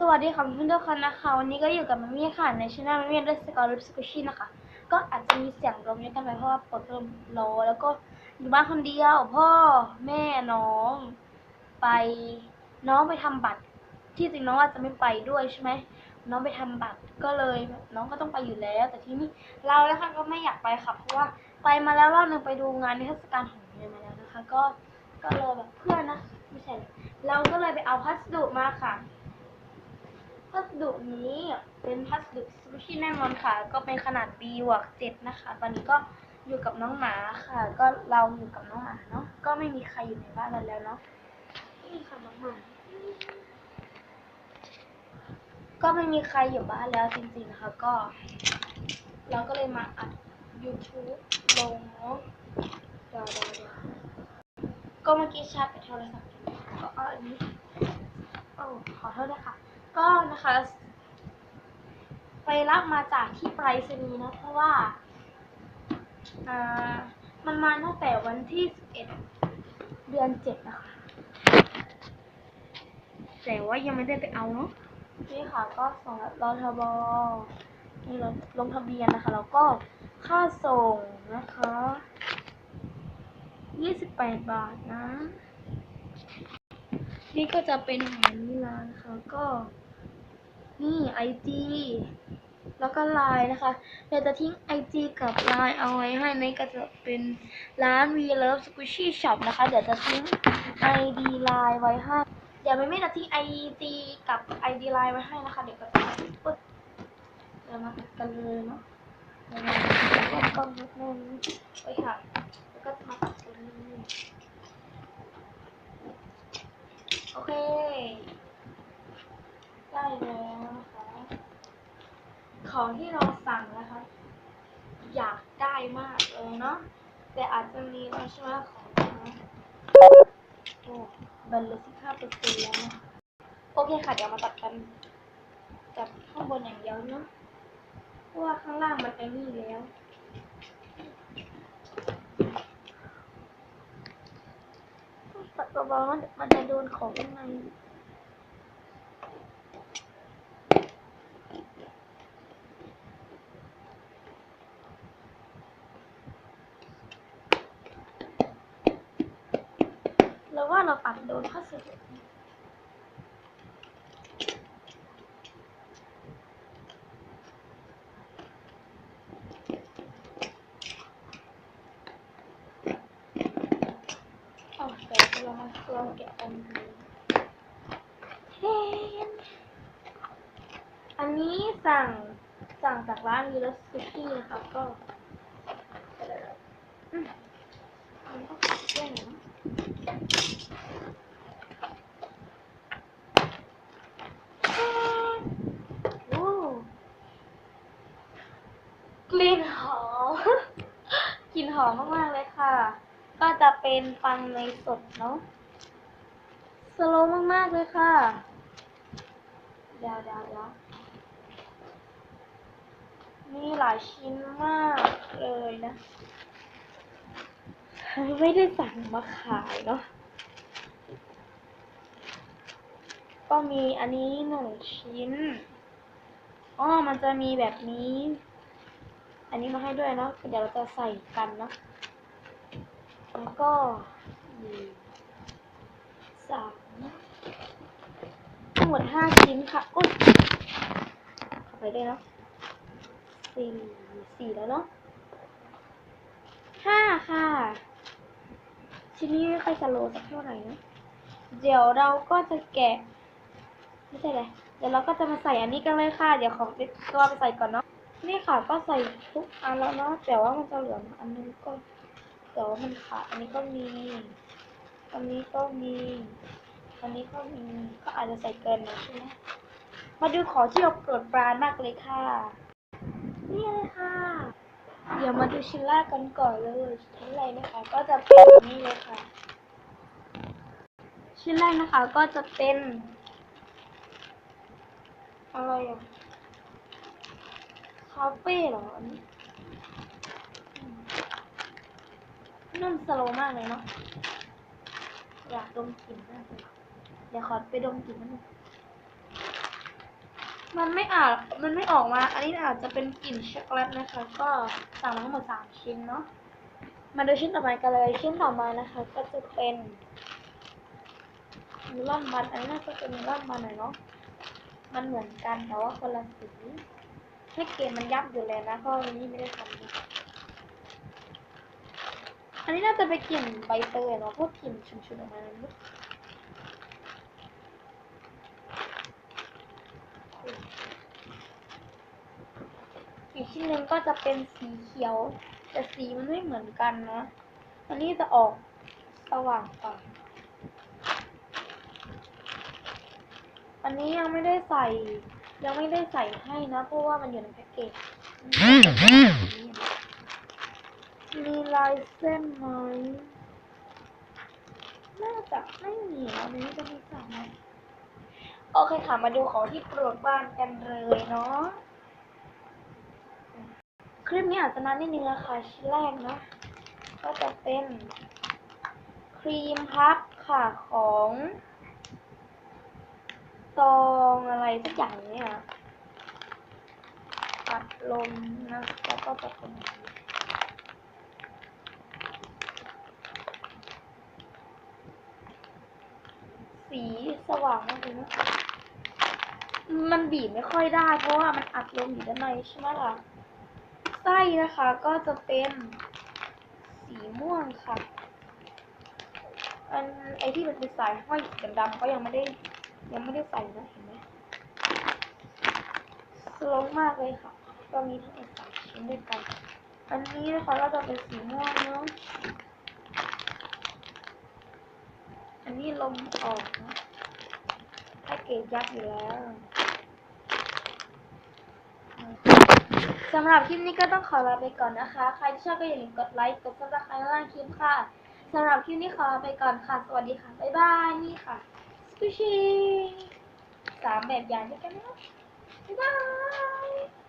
สวัสดีค่ะเพื่อนทุกคนนะคะ วันนี้ก็อยู่กับมัมมี่ค่ะในช่องมัมมี่เดสกอร์ลิปสกุชี่นะคะ ก็อาจจะมีเสียงลมเยอะกันไปเพราะว่าปวดลมโลแล้วก็อยู่บ้านคนเดียวพ่อแม่น้อง ไปน้องไปทำบัตร ที่จริงน้องอาจจะไม่ไปด้วยใช่ไหมน้องไปทำบัตรก็เลย น้องก็ต้องไปอยู่แล้ว แต่ที่นี่เราแล้วค่ะก็ไม่อยากไปค่ะเพราะว่าไปมาแล้วรอบหนึ่งไปดูงานนิทรรศการของโรงเรียนมาแล้วนะคะ ก็ก็เลยแบบเพื่อนนะไม่ใช่เราก็เลยไปเอาพัสดุมาค่ะ พัสดุนี้เป็นพัสดุซูชิแน่นอนค่ะ ก็เป็นขนาด B บวก7นะคะ ตอนนี้ก็อยู่กับน้องหมาค่ะ ก็เราอยู่กับน้องหมาเนาะ ก็ไม่มีใครอยู่ในบ้านเราแล้วเนาะ นี่ค่ะน้องหมา ก็ไม่มีใครอยู่บ้านแล้วจริงๆนะคะ ก็ เราก็เลยมาอัด YouTube ลงเนาะเดี๋ยวเดี๋ยวเดี๋ยวก็เมื่อกี้ชาร์จไปโทรศัพท์ก็อาอันนี้โอ้ขอโทษด้วยค่ะ ก็นะคะ ไปรับมาจากที่ไปรษณีย์นะเพราะว่าอ่ามันมาตั้งแต่วันที่11เดือน7นะคะแต่ว่ายังไม่ได้ไปเอาเนาะนี่ค่ะก็ส่งรอทบนี่ลงลงทะเบียนนะคะ แล้วก็ค่าส่งนะคะ28บาทนะ นี่ก็จะเป็นของนี่ร้านนะคะก็ นี่ไอจีแล้วก็ไลน์นะคะเดี๋ยวจะทิ้งไอจีกับไลน์เอาไว้ให้ในก็จะเป็นร้าน We Love Squishy Shop นะคะ เดี๋ยวจะทิ้งไอดีไลน์ไว้ให้ เดี๋ยวไม่ไม่จะทิ้งไอจีกับไอดีไลน์ไว้ให้นะคะ เดี๋ยวก็จะปึ๊บเดี๋ยวมาตัดกันเลยเนาะเดี๋ยวมาตัดกันก่อนนิดนึงไว้ค่ะแล้วก็มาตัดกันเลยโอเค ได้แล้วนะคะของที่เราสั่งนะคะ อยากได้มากเลยเนาะแต่อาจจะมีบางช่วงของนะโอ้บันเลยสิบห้าเปอร์เซ็นต์แล้วนะโอเคค่ะ เดี๋ยวมาตัดกันจับข้างบนอย่างเดียวเนาะเพราะว่าข้างล่างมันไอ้นี่แล้วตัดเบาๆมันมันจะโดนของข้างในัดโดนพัสดุเอาเดี๋ยวเรามาลองแกะกันดูเฮ้นอันนี้สั่งสั่งจากร้านวีรสุกี้นะคะก็อืมอันนี้ก็เรื่องนะ โอ้กลิ่นหอม กลิ่นหอมมากๆเลยค่ะ ก็จะเป็นปังในสดเนาะสโลว์มากๆเลยค่ะเดาวดาวดาวมีหลายชิ้นมากเลยนะ ไม่ได้สั่งมาขายเนาะก็มีอันนี้หนึ่งชิ้นอ๋อมันจะมีแบบนี้ อันนี้มาให้ด้วยเนาะเดี๋ยวเราจะใส่กันเนาะแล้วก็มีสามทั้งหมดห้าชิ้นค่ะอุ้ยเข้าไปด้วยเนาะสี่สี่แล้วเนาะห้าค่ะ ชิ้นนี้ไม่ค่อยสโลสักเท่าไหร่นะ เดี๋ยวเราก็จะแกะ ไม่ใช่เลยเดี๋ยวเราก็จะมาใส่อันนี้กันเลยค่ะ เดี๋ยวของติ๊กตัวไปใส่ก่อนเนาะ นี่ค่ะก็ใส่ทุกอันแล้วเนาะ แต่ว่ามันจะเหลืออันนึงก็แต่ว่ามันขาดอันนี้ก็มี อันนี้ก็มี อันนี้ก็มี ก็อาจจะใส่เกินนะใช่ไหมมาดูของที่เราโปรดปรานมากเลยค่ะ นี่ เดี๋ยวมาดูชิ้นแรกกันก่อนเลยชิ้นแรกนะคะ ก็จะเป็นนี่เลยค่ะ ชิ้นแรกนะคะก็จะเป็น อะไรอะคาเฟ่เหรออันนี้นุ่มสโลมากเลยเนาะอยากดมกลิ่นมากเลยเดี๋ยวขอไปดมกลิ่นนิดนึง มันไม่อาจมันไม่ออกมา อันนี้อาจจะเป็นกลิ่นช็อกโกแลตนะคะ ก็สั่งมาทั้งหมดสามชิ้นเนาะ มาดูชิ้นต่อไปกันเลย ชิ้นต่อมานะคะ ก็จะเป็นเมลอนมันอันนี้น่าจะเป็นเมลอนมันหน่อยเนาะ มันเหมือนกันแต่ว่าคนละสีให้เกมมันยับอยู่เลยนะเพราะวันนี้ไม่ได้ทำนะอันนี้น่าจะไปนกลิ่นใบเตยเนาะพวกกลิ่นชุนๆออกมาเลย อีกชิ้นหนึ่งก็จะเป็นสีเขียว แต่สีมันไม่เหมือนกันนะอันนี้จะออกสว่างกว่าอันนี้ยังไม่ได้ใส่ ยังไม่ได้ใส่ให้นะ เพราะว่ามันอยู่ในแพ็กเกจมีลายเส้นไหมน่าจะไม่มีอันนี้จะมีสั่งไหม โอเคค่ะมาดูของที่โปรดบ้านกันเลยเนาะคลิปนี้อาจจะนานนิดนึงนะคะชิ้นแรกเนาะก็จะเป็นครีมพับค่ะของซองอะไรสักอย่างเนี่ยปัดลมนะแล้วก็จะเป็นอย่างนี้ สีสว่างมากเลยนะมันบีบไม่ค่อยได้ เพราะว่ามันอัดลมอยู่ด้านในใช่ไหมล่ะไส้นะคะก็จะเป็นสีม่วงค่ะอันไอที่มันเป็นสายห้อยดำๆก็ยังไม่ได้ ยังไม่ได้ใส่นะเห็นไหมสโลงมากเลยค่ะก็มีทั้งหมดสามชิ้นด้วยกัน อันนี้นะคะก็จะเป็นสีม่วงเนาะ อัน นี้ลมออกนะแพ็กเกจยักษ์อยู่แล้วสำหรับคลิปนี้ก็ต้องขอลาไปก่อนนะคะ ใครที่ชอบก็อย่าลืมกดไลค์ กดซับสไครต์ล่างคลิปค่ะสำหรับคลิปนี้ขอลาไปก่อนค่ะ สวัสดีค่ะ บ๊ายบาย นี่ค่ะสกูชี่สามแบบอย่างด้วยกันนะบ๊ายบาย